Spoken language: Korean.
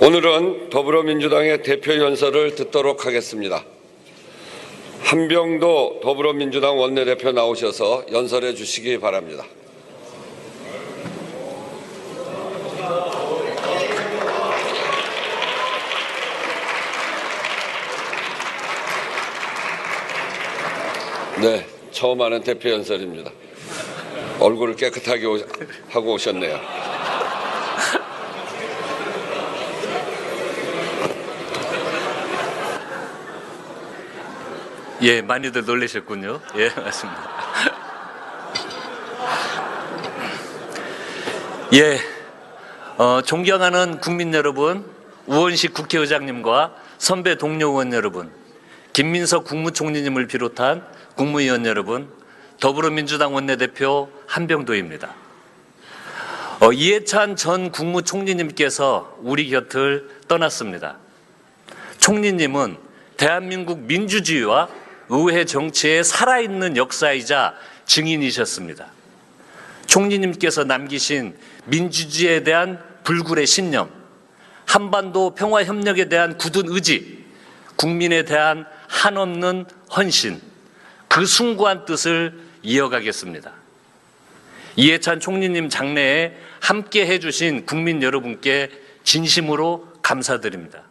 오늘은 더불어민주당의 대표 연설을 듣도록 하겠습니다. 한병도 더불어민주당 원내대표 나오셔서 연설해 주시기 바랍니다. 네, 처음 하는 대표 연설입니다. 얼굴을 깨끗하게 오- 하고 오셨네요. 예, 많이들 놀라셨군요. 예, 맞습니다. 예, 어, 존경하는 국민 여러분, 우원식 국회의장님과 선배 동료 의원 여러분, 김민석 국무총리님을 비롯한 국무위원 여러분, 더불어민주당 원내대표 한병도입니다. 어, 이해찬 전 국무총리님께서 우리 곁을 떠났습니다. 총리님은 대한민국 민주주의와 의회 정치의 살아있는 역사이자 증인이셨습니다. 총리님께서 남기신 민주주의에 대한 불굴의 신념, 한반도 평화 협력에 대한 굳은 의지, 국민에 대한 한없는 헌신, 그 숭고한 뜻을 이어가겠습니다. 이해찬 총리님 장래에 함께 해주신 국민 여러분께 진심으로 감사드립니다.